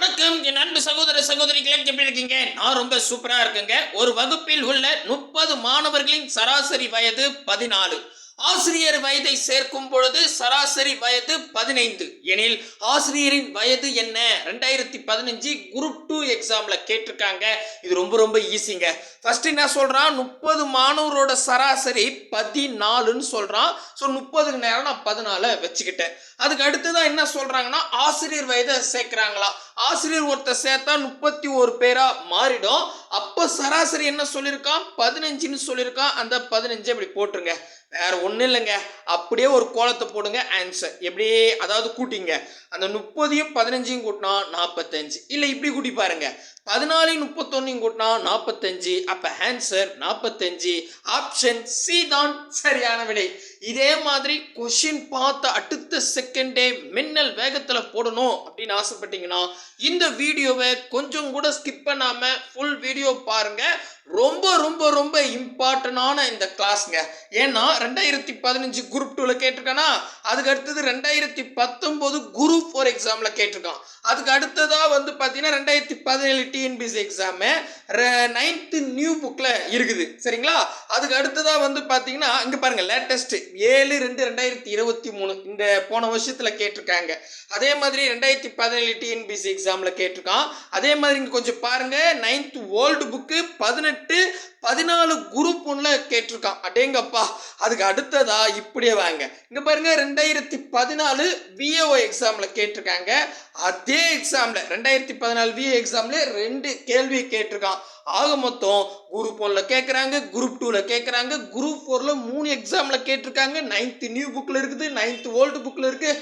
வணக்கம். என் அன்பு சகோதர சகோதரிகளை எப்படி இருக்கீங்க? நான் ரொம்ப சூப்பரா இருக்குங்க. ஒரு வகுப்பில் உள்ள முப்பது மாணவர்களின் சராசரி வயது பதினாலு. ஆசிரியர் வயதை சேர்க்கும் பொழுது சராசரி வயது பதினைந்து. எனில் ஆசிரியரின் வயது என்ன? ரெண்டாயிரத்தி பதினஞ்சு குரூப் டூ எக்ஸாம்ல கேட்டிருக்காங்க. இது ரொம்ப ரொம்ப ஈஸிங்க ஃபர்ஸ்ட் என்ன சொல்றான்? முப்பது மாணவரோட சராசரி பதினாலுன்னு சொல்றான். ஸோ முப்பதுக்கு நேரம் நான் பதினாலை வச்சுக்கிட்டேன். அதுக்கு அடுத்து தான் என்ன சொல்றாங்கன்னா ஆசிரியர் வயதை சேர்க்கிறாங்களா? ஆசிரியர் ஒருத்தர் சேர்த்தா முப்பத்தி ஒரு பேரா மாறிடும். அப்போ சராசரி என்ன சொல்லியிருக்கான் பதினஞ்சுன்னு சொல்லியிருக்கான் அந்த பதினஞ்சு அப்படி போட்டுருங்க. வேற ஒன்றும் இல்லைங்க. அப்படியே ஒரு கோலத்தை போடுங்க. ஆன்சர் எப்படியே அதாவது கூட்டிங்க. அந்த முப்பதையும் பதினஞ்சையும் கூட்டினா நாற்பத்தஞ்சு இல்லை இப்படி கூட்டி பாருங்க. பதினாலையும் முப்பத்தொன்னையும் கூட்டினா நாற்பத்தஞ்சு அப்போ ஆன்சர் நாற்பத்தஞ்சு ஆப்ஷன் சி தான் சரியான விடை. இதே மாதிரி கொஷின் பார்த்த அடுத்த செகண்டே மின்னல் வேகத்தில் போடணும் அப்படின்னு ஆசைப்பட்டீங்கன்னா இந்த வீடியோவை கொஞ்சம் கூட ஸ்கிப் பண்ணாமல் ஃபுல் வீடியோ பாருங்கள் ரொம்ப ரொம்ப ரொம்ப இம்பார்ட்டண்டான இந்த கிளாஸ்ங்க ஏன்னா ரெண்டாயிரத்தி பதினஞ்சு குரூப் டூவில் கேட்டிருக்கானா அதுக்கு அடுத்தது ரெண்டாயிரத்தி பத்தொம்போது குரூப் ஃபோர் எக்ஸாமில் கேட்டிருக்கான். அதுக்கு அடுத்ததாக வந்து பார்த்தீங்கன்னா ரெண்டாயிரத்தி பதினேழு டிஎன்பிசி எக்ஸாமு நைன்த்து நியூ புக்கில் இருக்குது. சரிங்களா? அதுக்கு அடுத்ததாக வந்து பார்த்தீங்கன்னா இங்கே பாருங்கள் லேட்டஸ்ட்டு ஏழு ரெண்டு ரெண்டாயிரத்தி இருபத்தி மூணு. இந்த போன வருஷத்தில் கேட்டிருக்காங்க. அதே மாதிரி ரெண்டாயிரத்தி பதினேழு டிஎன்பிசி எக்ஸாமில் கேட்டிருக்கான். அதே மாதிரி இங்கே கொஞ்சம் பாருங்கள் நைன்த்து ஓல்டு புக்கு பதினெட்டு பதினெட்டு பதினாலு குரூப் ஒன்றில் கேட்டிருக்கான். அடேங்கப்பா அதுக்கு அடுத்ததா இப்படியே வாங்க. இங்கே பாருங்க ரெண்டாயிரத்தி பதினாலு விஏஓ எக்ஸாமில் கேட்டிருக்காங்க. அதே எக்ஸாமில் ரெண்டாயிரத்தி பதினாலு விஏ எக்ஸாமில் ரெண்டு கேள்வி கேட்டிருக்கான். ஆக மொத்தம் குரூப் ஒன்ல கேட்குறாங்க குரூப் டூவில் கேட்குறாங்க குரூப் ஃபோரில் மூணு எக்ஸாமில் கேட்டிருக்காங்க. நைன்த்து நியூ புக்கில் இருக்குது நைன்த்து ஓல்டு புக்கில் இருக்குது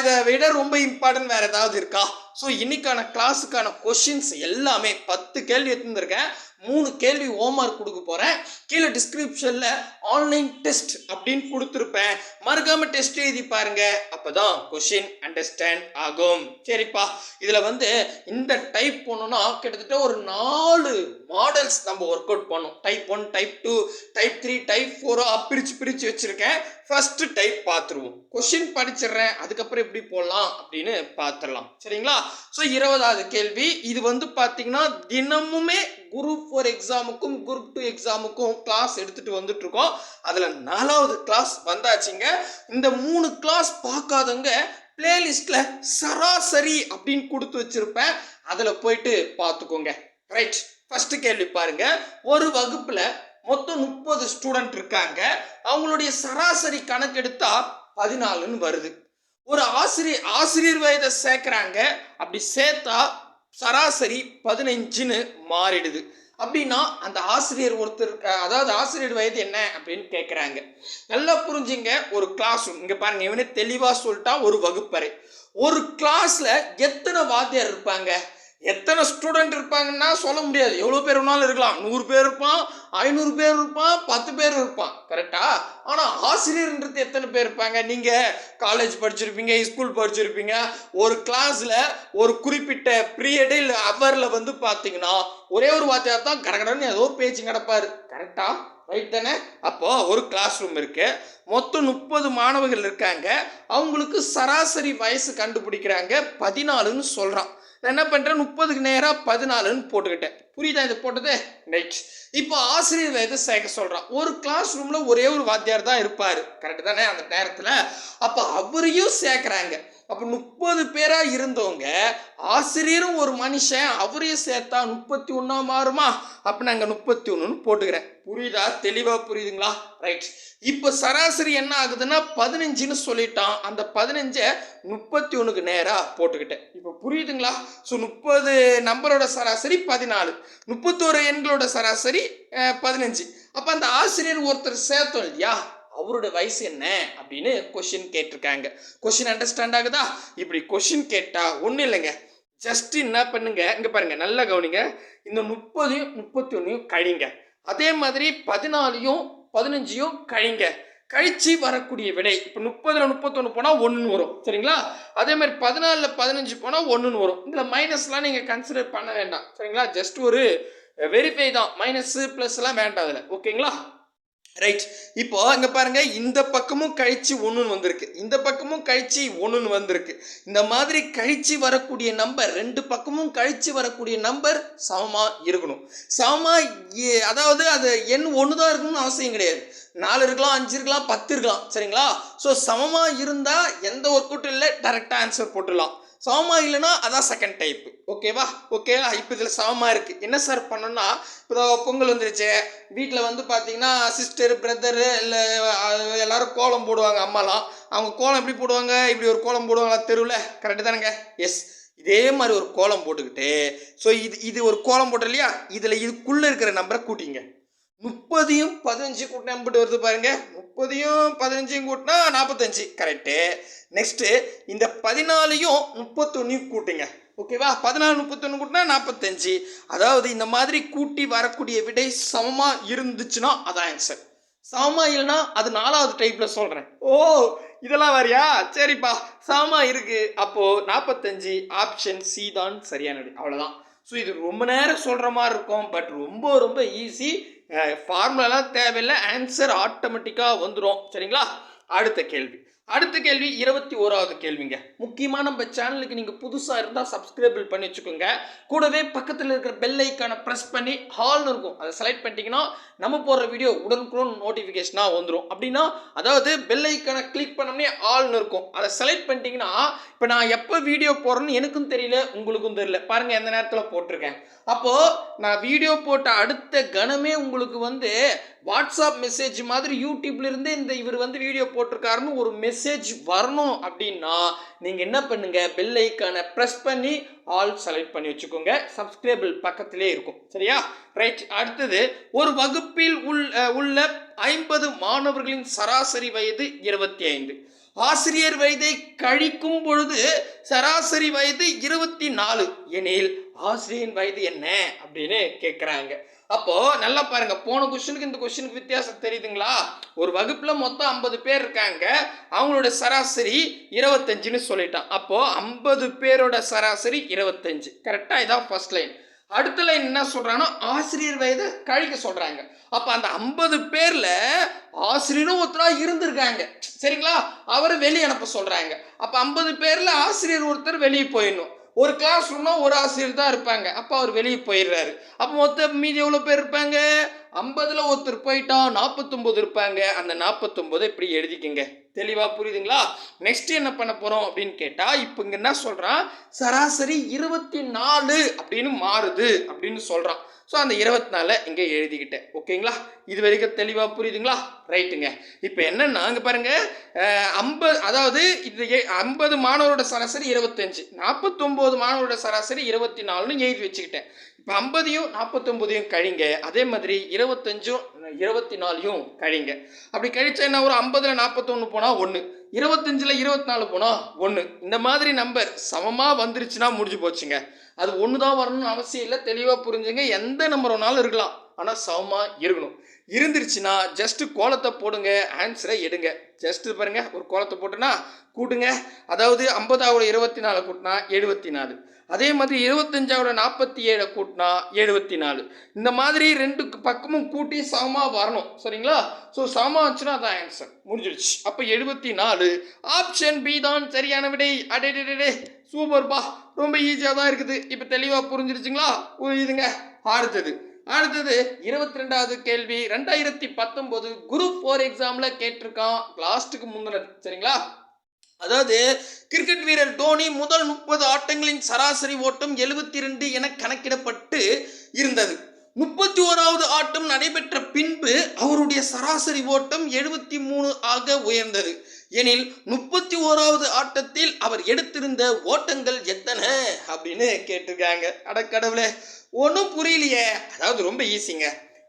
இதை விட ரொம்ப இம்பார்ட்டன்ட் வேறு ஏதாவது இருக்கா? ஸோ இன்னைக்கான கிளாஸுக்கான கொஷின்ஸ் எல்லாமே பத்து கேள்வி எடுத்துருக்கேன் மூணு கேள்வி ஹோம்ஒர்க் கொடுக்க போகிறேன் கீழே டிஸ்கிரிப்ஷனில் ஆன்லைன் டெஸ்ட் அப்படின்னு கொடுத்துருப்பேன். மறக்காமல் டெஸ்ட் எழுதி பாருங்க. அப்பதான் கொஷின் அண்டர்ஸ்டாண்ட் ஆகும். சரிப்பா. இதில் வந்து இந்த டைப் போனோம்னா கிட்டத்தட்ட ஒரு நாலு மாடல்ஸ் நம்ம ஒர்க் அவுட் பண்ணோம் type one type two type three type ஃபோராக பிரித்து பிரித்து வச்சுருக்கேன். ஃபர்ஸ்ட் டைப் பார்த்துருவோம் கொஷின் படிச்சிடுறேன் அதுக்கப்புறம் எப்படி போடலாம் அப்படின்னு பார்த்துடலாம் சரிங்களா? ஸோ இருபதாவது கேள்வி. இது வந்து பார்த்தீங்கன்னா தினமுமே குரூப் ஃபோர் எக்ஸாமுக்கும் குரூப் டூ எக்ஸாமுக்கும் கிளாஸ் எடுத்துகிட்டு வந்துட்டு இருக்கோம் அதில் நாலாவது கிளாஸ் வந்தாச்சுங்க. இந்த மூணு கிளாஸ் பார்க்காதவங்க பிளேலிஸ்ட்டில் சராசரி அப்படின்னு கொடுத்து வச்சுருப்பேன். அதில் போயிட்டு பார்த்துக்கோங்க ரைட் ஃபஸ்ட்டு கேள்வி பாருங்க. ஒரு வகுப்பில் மொத்தம் முப்பது ஸ்டூடெண்ட் இருக்காங்க. அவங்களுடைய சராசரி கணக்கெடுத்தா பதினாலுன்னு வருது. ஒரு ஆசிரியர் ஆசிரியர் வயதை சேர்க்குறாங்க. அப்படி சேர்த்தா சராசரி பதினஞ்சுன்னு மாறிடுது. அப்படின்னா அந்த ஆசிரியர் ஒருத்தர் அதாவது ஆசிரியர் வயது என்ன அப்படின்னு கேட்குறாங்க நல்லா புரிஞ்சுங்க ஒரு கிளாஸ் ரூம் இங்கே பாருங்கள் இவனே தெளிவாக சொல்லிட்டா ஒரு வகுப்பறை. ஒரு கிளாஸில் எத்தனை வாத்தியார் இருப்பாங்க? எத்தனை ஸ்டூடெண்ட் இருப்பாங்கன்னா சொல்ல முடியாது. எவ்வளோ பேர் வேணாலும் இருக்கலாம். நூறு பேர் இருப்பான் ஐநூறு பேர் இருப்பான் பத்து பேர் இருப்பான். கரெக்டா ஆனால் ஆசிரியர்ன்றது எத்தனை பேர் இருப்பாங்க? நீங்கள் காலேஜ் படிச்சிருப்பீங்க ஸ்கூல் படிச்சிருப்பீங்க. ஒரு கிளாஸில் ஒரு குறிப்பிட்ட பீரியடு இல்லை ஹவரில் வந்து பார்த்தீங்கன்னா ஒரே ஒரு வாத்தியார் தான் கடகடன்னு ஏதோ பேச்சு கிடப்பார் கரெக்டா ரைட் தானே? அப்போது ஒரு கிளாஸ் ரூம் இருக்குது மொத்தம் முப்பது மாணவர்கள் இருக்காங்க. அவங்களுக்கு சராசரி வயசு கண்டுபிடிக்கிறாங்க. பதினாலுன்னு சொல்கிறான் நான் என்ன பண்ணுறேன் முப்பதுக்கு நேராக பதினாலுன்னு போட்டுக்கிட்டேன். புரியுதா இது போட்டது? நைட் இப்போ ஆசிரியர் வயதை சேர்க்க சொல்கிறான் ஒரு கிளாஸ் ரூமில் ஒரே ஒரு வாத்தியார் தான் இருப்பார். கரெக்டு தானே? அந்த நேரத்தில். அப்போ அவரையும் சேர்க்குறாங்க. அப்போ முப்பது பேராக இருந்தவங்க ஆசிரியரும் ஒரு மனுஷன் அவரையும் சேர்த்தா முப்பத்தி ஒன்றா மாறுமா? அப்போ நாங்கள் முப்பத்தி ஒன்றுன்னு போட்டுக்கிறேன். புரியுதா? தெளிவாக புரியுதுங்களா? ரைட் இப்போ சராசரி என்ன ஆகுதுன்னா பதினஞ்சுன்னு சொல்லிட்டான். அந்த பதினஞ்சை முப்பத்தி ஒன்றுக்கு நேராக போட்டுக்கிட்டேன். இப்போ புரியுதுங்களா? ஸோ முப்பது நம்பரோட சராசரி பதினாலு. முப்பத்தோரு எண்களோட சராசரி பதினஞ்சு. அப்போ அந்த ஆசிரியர் ஒருத்தர் சேர்த்தோம் இல்லையா? அவரோட வயசு என்ன அப்படின்னு கொஷின் கேட்டிருக்காங்க. கொஷின் அண்டர்ஸ்டாண்ட் ஆகுதா? இப்படி கொஷின் கேட்டால் ஒன்றும் இல்லைங்க. ஜஸ்ட் என்ன பண்ணுங்க? இங்கே பாருங்க நல்லா கவனிங்க. இந்த முப்பதையும் முப்பத்தி ஒன்றையும் கழிங்க. அதே மாதிரி பதினாலையும் பதினஞ்சையும் கழிங்க. கழிச்சு வரக்கூடிய விடை இப்போ முப்பதுல முப்பத்தொன்று போனால் ஒன்றுன்னு வரும். சரிங்களா? அதே மாதிரி பதினாலில் பதினஞ்சு போனால் ஒன்றுன்னு வரும். இதில் மைனஸ்லாம் நீங்கள் கன்சிடர் பண்ண வேண்டாம். சரிங்களா? ஜஸ்ட் ஒரு வெரிஃபை தான். மைனஸ் ப்ளஸ்லாம் வேண்டாம் அதில். ஓகேங்களா ரைட் இப்போ அங்கே பாருங்க இந்த பக்கமும் கழிச்சு ஒன்றுன்னு வந்திருக்கு. இந்த பக்கமும் கழிச்சு ஒன்றுன்னு வந்திருக்கு. இந்த மாதிரி கழிச்சு வரக்கூடிய நம்பர் ரெண்டு பக்கமும் கழிச்சு வரக்கூடிய நம்பர் சமமா இருக்கணும். சமமா அதாவது அது எண் ஒன்று தான் இருக்கணும்னு அவசியம் கிடையாது. நாலு இருக்கலாம் அஞ்சு இருக்கலாம் பத்து இருக்கலாம். சரிங்களா? ஸோ சமமாக இருந்தால் எந்த ஒர்க் அவுட்டும் இல்லை டேரெக்டாக ஆன்சர் போட்டுடலாம். சமமா இல்லைன்னா அதான் செகண்ட் டைப் ஓகேவா ஓகேவா இப்போ இதில் சமமா இருக்கு. என்ன சார் பண்ணணும்னா இப்போ பொங்கல் வந்துருச்சு. வீட்டில் வந்து பார்த்தீங்கன்னா சிஸ்டர் பிரதரு இல்லை எல்லாரும் கோலம் போடுவாங்க அம்மாலாம். அவங்க கோலம் எப்படி போடுவாங்க? இப்படி ஒரு கோலம் போடுவாங்களா? தெருவில்? கரெக்டு தானேங்க? எஸ் இதே மாதிரி ஒரு கோலம் போட்டுக்கிட்டு ஸோ இது இது ஒரு கோலம் போட்டோம் இல்லையா? இதில் இதுக்குள்ளே இருக்கிற நம்பரை கூட்டிங்க. முப்பதையும் பதினஞ்சு கூட்டினா எப்படி வருது பாருங்க. முப்பதையும் பதினஞ்சையும் கூட்டினா நாற்பத்தஞ்சு கரெக்டு நெக்ஸ்ட்டு இந்த பதினாலையும் முப்பத்தொன்னையும் கூட்டுங்க. ஓகேவா பதினாலு முப்பத்தொன்று கூட்டினா நாற்பத்தஞ்சு அதாவது இந்த மாதிரி கூட்டி வரக்கூடிய விடை சமமாக இருந்துச்சுன்னா அதான் ஆன்சர் சமமாக இல்லைன்னா அது நாலாவது டைப்பில் சொல்கிறேன் ஓ இதெல்லாம் வரியா? சரிப்பா. சமமாக இருக்கு. அப்போது நாற்பத்தஞ்சு ஆப்ஷன் சி தான் சரியான அவ்வளோதான் ஸோ இது ரொம்ப நேரம் சொல்கிற மாதிரி இருக்கும். பட் ரொம்ப ரொம்ப ஈஸி ஃபார்முலாலாம் தேவையில்லை. ஆன்சர் ஆட்டோமேட்டிக்காக வந்துடும் சரிங்களா? அடுத்த கேள்வி. அடுத்த கேள்வி இருபத்தி ஓராவது கேள்விங்க. முக்கியமாக நம்ம சேனலுக்கு நீங்கள் புதுசாக இருந்தால் சப்ஸ்கிரைபிள் பண்ணி வச்சுக்கோங்க. கூடவே பக்கத்தில் இருக்கிற பெல் ஐக்கானை ப்ரெஸ் பண்ணி ஹால்னு இருக்கும். அதை செலக்ட் பண்ணிட்டீங்கன்னா நம்ம போடுற வீடியோ உடனுக்குடன் நோட்டிஃபிகேஷனாக வந்துடும் அப்படின்னா அதாவது பெல் ஐக்கானை கிளிக் பண்ணோம்னே ஆல்னு இருக்கும். அதை செலக்ட் பண்ணிட்டீங்கன்னா இப்போ நான் எப்போ வீடியோ போடுறேன்னு எனக்கும் தெரியல உங்களுக்கும் தெரியல. பாருங்கள் எந்த நேரத்தில் போட்டிருக்கேன். அப்போது நான் வீடியோ போட்ட அடுத்த கணமே உங்களுக்கு வந்து வாட்ஸ்அப் மெசேஜ் மாதிரி யூடியூப்லேருந்து இந்த இவர் வந்து வீடியோ போட்டிருக்காருன்னு ஒரு மெசேஜ் வரணும் அப்படின்னா நீங்கள் என்ன பண்ணுங்கள் பெல் ஐக்கானை ப்ரெஸ் பண்ணி ஆல் செலக்ட் பண்ணி வச்சுக்கோங்க. சப்ஸ்கிரைபிள் பக்கத்திலே இருக்கும். சரியா? ரைட் அடுத்தது ஒரு வகுப்பில் உள் உள்ள ஐம்பது மாணவர்களின் சராசரி வயது இருபத்தி ஐந்து ஆசிரியர் வயதை கழிக்கும் பொழுது சராசரி வயது இருபத்தி நாலு. எனில் ஆசிரியரின் வயது என்ன அப்படின்னு கேட்குறாங்க அப்போ நல்லா பாருங்க போன கொஸ்டினுக்கு இந்த கொஸ்டினுக்கு வித்தியாசம் தெரியுதுங்களா? ஒரு வகுப்புல மொத்தம் ஐம்பது பேர் இருக்காங்க. அவங்களோட சராசரி இருபத்தஞ்சுன்னு சொல்லிட்டான். அப்போ ஐம்பது பேரோட சராசரி இருபத்தஞ்சு. கரெக்டாக இதான் ஃபர்ஸ்ட் லைன் அடுத்த லைன் என்ன சொல்றாங்கன்னா ஆசிரியர் வயது கழிக்க சொல்றாங்க. அப்ப அந்த ஐம்பது பேர்ல ஆசிரியரும் ஒருத்தரா இருந்திருக்காங்க. சரிங்களா? அவரை வெளியே அனுப்ப சொல்றாங்க. அப்ப ஐம்பது பேர்ல ஆசிரியர் ஒருத்தர் வெளியே போயிடணும். ஒரு கிளாஸ் ரூம்னா ஒரு ஆசிரியர் தான் இருப்பாங்க. அப்போ அவர் வெளியே போயிடுறாரு. அப்போ மொத்தம் மீதி எவ்வளோ பேர் இருப்பாங்க? ஐம்பதில் ஒருத்தர் போயிட்டான் நாற்பத்தொம்போது இருப்பாங்க. அந்த நாற்பத்தொம்போதை இப்படி எழுதிக்கங்க. தெளிவாக புரியுதுங்களா? நெக்ஸ்ட் என்ன பண்ண போகிறோம் அப்படின்னு கேட்டால் இப்போ இங்கே என்ன சொல்கிறான் சராசரி இருபத்தி நாலு அப்படின்னு மாறுது அப்படின்னு சொல்கிறான் ஸோ அந்த இருபத்தி நாலில் இங்கே எழுதிக்கிட்டேன். ஓகேங்களா? இது வரைக்கும் தெளிவாக புரியுதுங்களா? ரைட்டுங்க. இப்போ என்னன்னா அங்கே பாருங்கள் ஐம்பது அதாவது இது ஐம்பது மாணவரோட சராசரி இருபத்தஞ்சு. நாற்பத்தொம்போது மாணவரோட சராசரி இருபத்தி நாலுன்னு எழுதி வச்சுக்கிட்டேன். இப்போ ஐம்பதையும் நாற்பத்தொம்போதையும் கழிங்க. அதே மாதிரி இருபத்தஞ்சும் இருபத்தி நாலையும் கழிங்க. அப்படி கழிச்சா என்ன ஒரு ஐம்பதில் நாற்பத்தொன்று போனால் ஒன்று இருபத்தஞ்சில் இருபத்தி நாலு போனால் ஒன்று இந்த மாதிரி நம்பர் சமமாக வந்துருச்சுன்னா முடிஞ்சு போச்சுங்க. அது ஒன்று தான் வரணும்னு அவசியம் இல்லை தெளிவாக புரிஞ்சுங்க. எந்த நம்பர் வேணாலும் இருக்கலாம். ஆனால் சமமாக இருக்கணும். இருந்துருச்சுன்னா ஜஸ்ட் கோலத்தை போடுங்க. ஆன்சரை எடுங்க. ஜஸ்ட் பாருங்க ஒரு கோலத்தை போட்டுனா கூட்டுங்க. அதாவது ஐம்பதாவோட இருபத்தி நாலு கூட்டினா எழுபத்தி நாலு அதே மாதிரி இருபத்தஞ்சாவோட நாற்பத்தி ஏழை கூட்டினா எழுபத்தி நாலு இந்த மாதிரி ரெண்டு பக்கமும் கூட்டி சமமாக வரணும். சரிங்களா? ஸோ சமமாக வச்சுன்னா அதான் ஆன்சர் முடிஞ்சிடுச்சு அப்போ எழுபத்தி நாலு ஆப்ஷன் பி தான். சரியான விடை. அடே சூப்பர்ப்பா ரொம்ப ஈஸியாக தான் இருக்குது. இப்போ தெளிவாக புரிஞ்சிருச்சுங்களா? இதுங்க அடுத்தது. அடுத்தது இருபத்தி ரெண்டாவது கேள்வி. ரெண்டாயிரத்தி பத்தொம்போது குரூப் ஃபோர் எக்ஸாமில் கேட்டிருக்கான். லாஸ்ட்டுக்கு முந்தின சரிங்களா? அதாவது கிரிக்கெட் வீரர் டோனி முதல் முப்பது ஆட்டங்களின் சராசரி ஓட்டம் எழுபத்தி ரெண்டு என கணக்கிடப்பட்டு இருந்தது. முப்பத்தி ஓராவது ஆட்டம் நடைபெற்ற பின்பு அவருடைய சராசரி ஓட்டம் எழுபத்தி மூணு ஆக உயர்ந்தது. எனில் முப்பத்தி ஓராவது ஆட்டத்தில் அவர் எடுத்திருந்த ஓட்டங்கள் எத்தனை? அப்படின்னு கேட்டிருக்காங்க. அடக்கடவுளே ஒன்றும் புரியலையே. அதாவது ரொம்ப ஈஸிங்க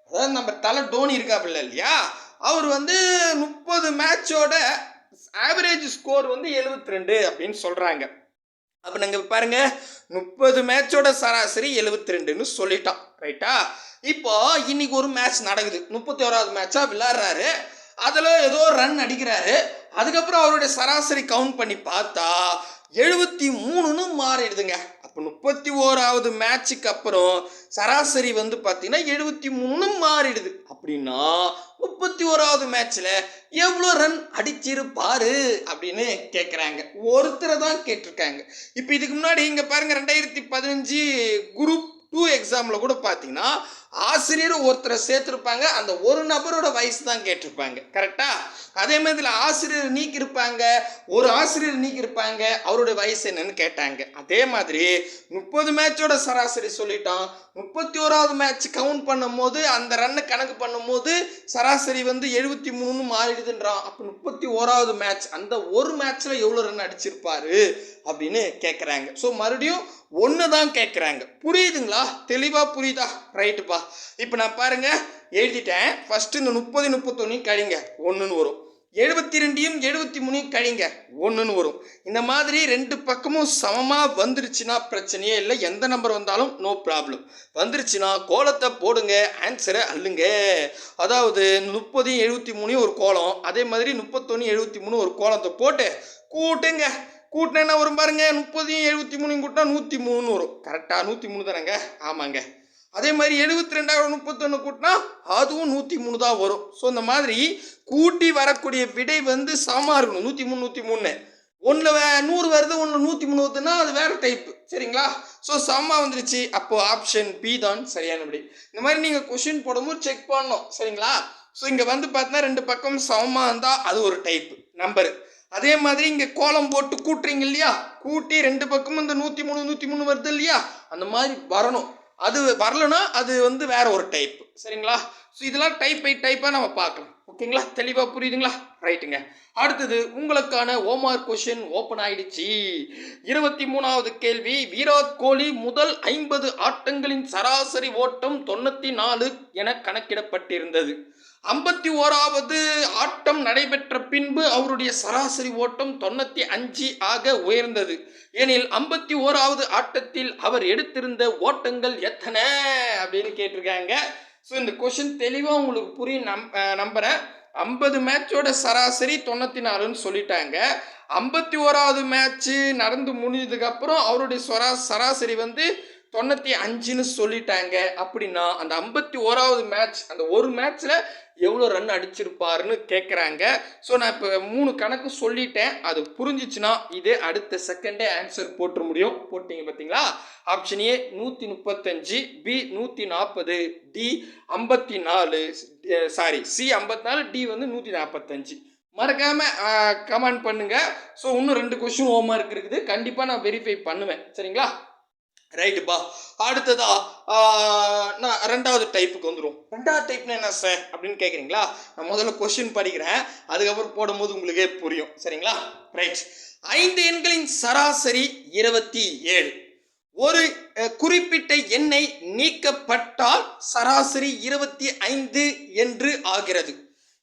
அதாவது நம்ம தலை டோனி இருக்காப்புல இல்லையா? அவர் வந்து முப்பது மேட்சோட ஆவரேஜ் ஸ்கோர் வந்து 72 ரெண்டு அப்படின்னு சொல்கிறாங்க அப்போ நாங்கள் பாருங்க முப்பது மேட்சோட சராசரி 72 ரெண்டுன்னு சொல்லிட்டோம் ரைட்டா இப்போ இன்னைக்கு ஒரு மேட்ச் நடக்குது. முப்பத்தி ஓராவது மேட்சாக விளாட்றாரு அதில் ஏதோ ரன் அடிக்கிறாரு. அதுக்கப்புறம் அவருடைய சராசரி கவுண்ட் பண்ணி பார்த்தா எழுபத்தி மூணுன்னு மாறிடுதுங்க. அப்போ முப்பத்தி ஓராவது மேட்சுக்கு அப்புறம் சராசரி வந்து பார்த்தீங்கன்னா எழுபத்தி மூணு மாறிடுது. அப்படின்னா முப்பத்தி ஓராவது மேட்ச்சில் எவ்வளோ ரன் அடிச்சிருப்பாரு அப்படின்னு கேட்குறாங்க ஒருத்தரை தான் கேட்டிருக்காங்க. இப்போ இதுக்கு முன்னாடி இங்கே பாருங்கள் ரெண்டாயிரத்தி பதினஞ்சு குரூப் டூ எக்ஸாமில் கூட பார்த்தீங்கன்னா ஆசிரியர் ஒருத்தரை சேர்த்துருப்பாங்க. அந்த ஒரு நபரோட வயசு தான் கேட்டிருப்பாங்க. கரெக்டா அதே மாதிரி ஆசிரியர் நீக்கியிருப்பாங்க. ஒரு ஆசிரியர் நீக்கியிருப்பாங்க. அவருடைய வயசு என்னன்னு கேட்டாங்க. அதே மாதிரி முப்பது மேட்சோட சராசரி சொல்லிட்டோம். முப்பத்தி ஓராவது மேட்ச் கவுண்ட் பண்ணும்போது அந்த ரன்னை கணக்கு பண்ணும்போது சராசரி வந்து எழுபத்தி மூணு மாறிடுதுன்றான். அப்போ முப்பத்தி ஓராவது மேட்ச் அந்த ஒரு மேட்ச்சில் எவ்வளோ ரன் அடிச்சிருப்பாரு? அப்படின்னு கேட்குறாங்க ஸோ மறுபடியும் ஒன்று தான் கேட்குறாங்க புரியுதுங்களா? தெளிவாக புரியுதா? ரைட்டுப்பா இப்போ நான் பாருங்க எழுதிட்டேன். ஃபஸ்ட்டு இந்த முப்பது முப்பத்தொன்னையும் கழிங்க. ஒன்றுன்னு வரும். எழுபத்தி ரெண்டையும் எழுபத்தி மூணையும் கழிங்க. ஒன்றுன்னு வரும். இந்த மாதிரி ரெண்டு பக்கமும் சமமாக வந்துருச்சுன்னா பிரச்சனையே இல்லை. எந்த நம்பர் வந்தாலும் நோ ப்ராப்ளம் வந்துருச்சுன்னா கோலத்தை போடுங்க ஆன்சரை அள்ளுங்க. அதாவது முப்பதையும் எழுபத்தி மூணையும் ஒரு கோலம் அதே மாதிரி முப்பத்தொன்று எழுபத்தி மூணு ஒரு கோலத்தை போட்டு கூட்டுங்க. கூட்டினா என்ன வரும் பாருங்க முப்பதையும் எழுபத்தி மூணையும் கூட்டினா நூற்றி மூணு வரும். கரெக்டாக நூற்றி மூணு தானேங்க? ஆமாங்க. அதே மாதிரி எழுபத்தி ரெண்டாயிரம் முப்பத்தொன்று கூட்டினா அதுவும் நூற்றி மூணு தான் வரும். ஸோ இந்த மாதிரி கூட்டி வரக்கூடிய விடை வந்து சமமாக இருக்கணும். நூற்றி மூணு நூற்றி மூணு ஒன்றில் வே நூறு வருது ஒன்றில் நூற்றி மூணு வருதுன்னா அது வேறு டைப்பு சரிங்களா? ஸோ சமமாக வந்துருச்சு. அப்போது ஆப்ஷன் பி தான் சரியான விடை. இந்த மாதிரி நீங்கள் கொஷின் போடும்போது செக் பண்ணணும். சரிங்களா? ஸோ இங்கே வந்து பார்த்தீங்கன்னா ரெண்டு பக்கம் சமமாக இருந்தால் அது ஒரு டைப் நம்பரு அதே மாதிரி இங்கே கோலம் போட்டு கூட்டுறீங்க இல்லையா? கூட்டி ரெண்டு பக்கமும் இந்த நூற்றி மூணு நூற்றி மூணு வருது இல்லையா? அந்த மாதிரி வரணும். அது வரலனா அது வந்து வேற ஒரு டைப் சரிங்களா? ஸோ இதெல்லாம் டைப் பை டைப்பாக நம்ம பார்க்கலாம். ஓகேங்களா தெளிவாக புரியுதுங்களா? ரைட்டுங்க அடுத்தது உங்களுக்கான ஓமார் கொஷின் ஓப்பன் ஆயிடுச்சு. இருபத்தி மூணாவது கேள்வி. விராட் கோலி முதல் ஐம்பது ஆட்டங்களின் சராசரி ஓட்டம் தொண்ணூற்றி நாலு என கணக்கிடப்பட்டிருந்தது. ஐம்பத்தி ஓராவது ஆட்டம் நடைபெற்ற பின்பு அவருடைய சராசரி ஓட்டம் தொண்ணூற்றி அஞ்சு ஆக உயர்ந்தது. எனில் ஐம்பத்தி ஓராவது ஆட்டத்தில் அவர் எடுத்திருந்த ஓட்டங்கள் எத்தனை அப்படின்னு கேட்டிருக்காங்க. ஸோ இந்த கொஷின் தெளிவாக உங்களுக்கு புரியும் நம் நம்புகிறேன் ஐம்பது மேட்சோட சராசரி தொண்ணூற்றி நாலுன்னு சொல்லிட்டாங்க. ஐம்பத்தி ஓராவது மேட்ச்சு நடந்து முடிஞ்சதுக்கப்புறம் அவருடைய சொரா சராசரி வந்து தொண்ணூற்றி அஞ்சுன்னு சொல்லிட்டாங்க. அப்படின்னா அந்த ஐம்பத்தி ஓராவது மேட்ச் அந்த ஒரு மேட்ச்சில் எவ்வளோ ரன் அடிச்சிருப்பாருன்னு கேட்குறாங்க ஸோ நான் இப்போ மூணு கணக்கு சொல்லிட்டேன். அது புரிஞ்சிச்சுன்னா இதே அடுத்த செகண்டே ஆன்சர் போட்டுற முடியும். போட்டிங்க பார்த்தீங்களா ஆப்ஷன் ஏ நூற்றி முப்பத்தஞ்சு பி நூற்றி நாற்பது டி ஐம்பத்தி நாலு சாரி சி ஐம்பத்தி நாலு டி வந்து நூற்றி நாற்பத்தஞ்சு மறக்காம கமெண்ட் பண்ணுங்க. ஸோ இன்னும் ரெண்டு கொஸ்டின் ஹோம்ஒர்க் இருக்குது. கண்டிப்பாக நான் வெரிஃபை பண்ணுவேன். சரிங்களா? ரைட்டுப்பா அடுத்ததா நான் ரெண்டாவது டைப்புக்கு வந்துடும் ரெண்டாவது டைப்னா என்ன சார் அப்படின்னு கேட்குறீங்களா நான் முதல்ல கொஸ்டின் படிக்கிறேன். அதுக்கப்புறம் போடும்போது உங்களுக்கே புரியும். சரிங்களா? ரைட் ஐந்து எண்களின் சராசரி இருபத்தி ஏழு. ஒரு குறிப்பிட்ட எண்ணை நீக்கப்பட்டால் சராசரி இருபத்தி ஐந்து என்று ஆகிறது.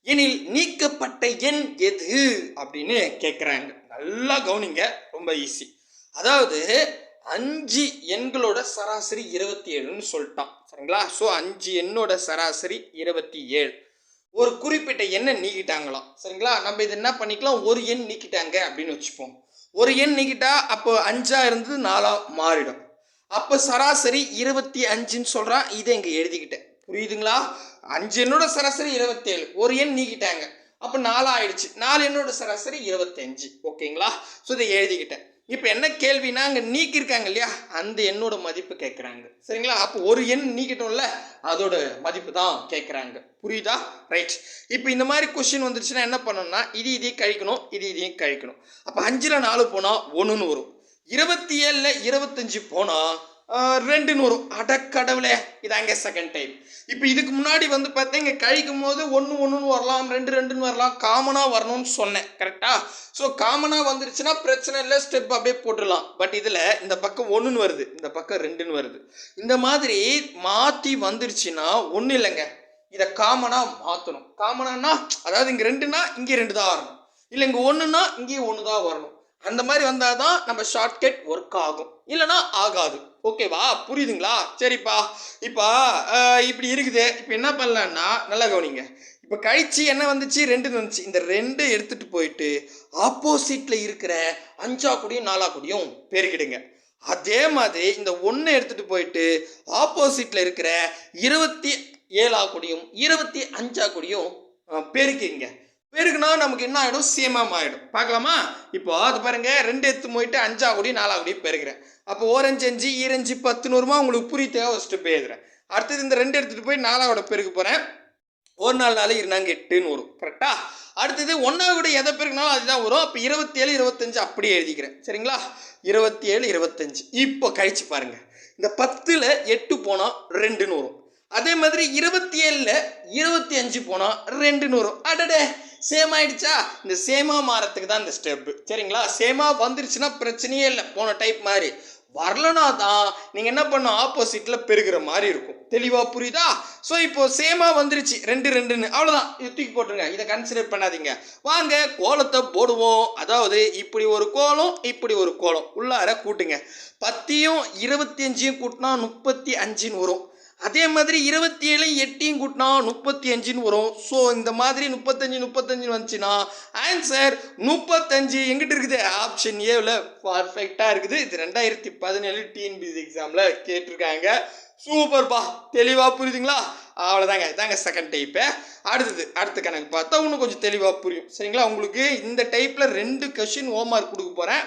எனில் நீக்கப்பட்ட எண் எது? அப்படின்னு கேட்குறாங்க நல்லா கவனிங்க. ரொம்ப ஈஸி அதாவது அஞ்சு எண்களோட சராசரி இருபத்தி ஏழுன்னு சொல்லிட்டான். சரிங்களா? ஸோ அஞ்சு எண்ணோட சராசரி இருபத்தி ஏழு. ஒரு குறிப்பிட்ட எண்ணை நீக்கிட்டாங்களாம். சரிங்களா? நம்ம இது என்ன பண்ணிக்கலாம்? ஒரு எண் நீக்கிட்டாங்க அப்படின்னு வச்சுப்போம். ஒரு எண் நீக்கிட்டா அப்போ அஞ்சா இருந்தது நாலா மாறிடும். அப்போ சராசரி இருபத்தி அஞ்சுன்னு சொல்கிறான் இதை இங்கே எழுதிக்கிட்டேன். புரியுதுங்களா? அஞ்சு எண்ணோட சராசரி இருபத்தேழு ஒரு எண் நீக்கிட்டாங்க. அப்போ நாலா ஆயிடுச்சு. நாலு எண்ணோட சராசரி இருபத்தஞ்சு ஓகேங்களா? ஸோ இதை எழுதிக்கிட்டேன். இப்போ என்ன கேள்வினா அங்கே நீக்கியிருக்காங்க இல்லையா? அந்த எண்ணோட மதிப்பு கேட்குறாங்க. சரிங்களா? அப்போ ஒரு எண் நீக்கிட்டோம்ல அதோட மதிப்பு தான் கேட்குறாங்க. புரியுதா? ரைட் இப்போ இந்த மாதிரி கொஷின் வந்துருச்சுன்னா என்ன பண்ணணும்னா இது இதையும் கழிக்கணும் இது இதையும் கழிக்கணும். அப்போ அஞ்சில் நாலு போனால் ஒன்றுன்னு வரும். இருபத்தி ஏழில் இருபத்தஞ்சு போனால் ரெண்டுன்னு வரும் அடக்கடவுளே இதாங்க செகண்ட் டைம் இப்போ இதுக்கு முன்னாடி வந்து பார்த்தீங்க கழிக்கும் போது ஒன்று ஒன்றுன்னு வரலாம் ரெண்டு ரெண்டுன்னு வரலாம் காமனாக வரணும்னு சொன்னேன் கரெக்டாக ஸோ காமனாக வந்துருச்சுன்னா பிரச்சனை இல்லை ஸ்டெப் அப்படியே போட்டுடலாம். பட் இதில் இந்த பக்கம் ஒன்றுன்னு வருது இந்த பக்கம் ரெண்டுன்னு வருது. இந்த மாதிரி மாற்றி வந்துருச்சுன்னா ஒன்றும் இல்லைங்க. இதை காமனாக மாற்றணும் காமனானா அதாவது இங்கே ரெண்டுனா இங்கே ரெண்டு தான் வரணும். இல்லை இங்கே ஒன்றுனா இங்கேயும் ஒன்று தான் வரணும். அந்த மாதிரி வந்தால் தான் நம்ம ஷார்ட்கட் ஒர்க் ஆகும். இல்லைனா ஆகாது. ஓகேவா? புரியுதுங்களா? சரிப்பா. இப்போ இப்படி இருக்குது. இப்போ என்ன பண்ணலான்னா நல்லா கவனிங்க. இப்போ கழிச்சு என்ன வந்துச்சு? ரெண்டு வந்துச்சு. இந்த ரெண்டு எடுத்துகிட்டு போயிட்டு ஆப்போசிட்டில் இருக்கிற அஞ்சா கூடியும் நாலா கூடியும் பெருக்கிடுங்க. அதே மாதிரி இந்த ஒன்று எடுத்துகிட்டு போயிட்டு ஆப்போசிட்டில் இருக்கிற இருபத்தி ஏழா கூடியும் இருபத்தி அஞ்சா கூடியும் பெருக்கிங்க பெருக்குனா நமக்கு என்ன ஆகிடும் சேமம் ஆகிடும் பார்க்கலாமா? இப்போ அது பாருங்க. ரெண்டு எடுத்து போயிட்டு அஞ்சா கூடி நாலா கூடி பெருக்கிறேன். அப்போ ஓரஞ்சு அஞ்சு ஈரஞ்சு பத்து நூறுமா உங்களுக்கு புரிய தேவை ஃபஸ்ட்டு பேசுகிறேன் அடுத்தது இந்த ரெண்டு எடுத்துகிட்டு போய் நாலாவோட பேருக்கு போகிறேன் ஒரு நாள் நாள் இருந்தாங்க எட்டுன்னு வரும் கரெக்டா அடுத்தது ஒன்றாவது கூட எதை பெருக்குனாலும் அதுதான் வரும். அப்போ இருபத்தேழு இருபத்தஞ்சு அப்படியே எழுதிக்கிறேன். சரிங்களா? இருபத்தி ஏழு இருபத்தஞ்சு. இப்போ கழிச்சு பாருங்க. இந்த பத்தில் எட்டு போனால் ரெண்டுன்னு வரும் அதே மாதிரி இருபத்தி ஏழில் இருபத்தி அஞ்சு போனால் ரெண்டுன்னு வரும் அடடே! சேம் ஆயிடுச்சா? இந்த சேமாக மாறத்துக்கு தான் இந்த ஸ்டெப்பு சரிங்களா? சேமாக வந்துருச்சுன்னா பிரச்சனையே இல்லை. போன டைப் மாதிரி. வரலனா தான் நீங்கள் என்ன பண்ணணும்? ஆப்போசிட்டில் பெருகிற மாதிரி இருக்கும். தெளிவாக புரியுதா? ஸோ இப்போ சேமாக வந்துருச்சு. ரெண்டு ரெண்டுன்னு. அவ்வளோதான் இது தூக்கி போட்டுருங்க. இதை கன்சிடர் பண்ணாதீங்க. வாங்க கோலத்தை போடுவோம். அதாவது இப்படி ஒரு கோலம் இப்படி ஒரு கோலம். உள்ளார கூட்டுங்க. பத்தியும் இருபத்தி அஞ்சையும் கூட்டினா முப்பத்தி அஞ்சுன்னு வரும். அதே மாதிரி இருபத்தி ஏழு எட்டையும் கூட்டினா முப்பத்தி அஞ்சுன்னு வரும். ஸோ இந்த மாதிரி முப்பத்தஞ்சு முப்பத்தஞ்சுன்னு வந்துச்சுன்னா ஆன்சர் முப்பத்தஞ்சு எங்கிட்ட இருக்குது? ஆப்ஷன் ஏவில் பர்ஃபெக்டாக இருக்குது. இது ரெண்டாயிரத்தி பதினேழு டிஎன்பிசி எக்ஸாமில் கேட்டிருக்காங்க. சூப்பர்ப்பா தெளிவாக புரியுதுங்களா? அவ்வளோதாங்க இதாங்க செகண்ட் டைப்பு அடுத்தது அடுத்த கணக்கு பார்த்தா இன்னும் கொஞ்சம் தெளிவாக புரியும். சரிங்களா? உங்களுக்கு இந்த டைப்பில் ரெண்டு கொஷின் ஹோம்ஒர்க் கொடுக்க போகிறேன்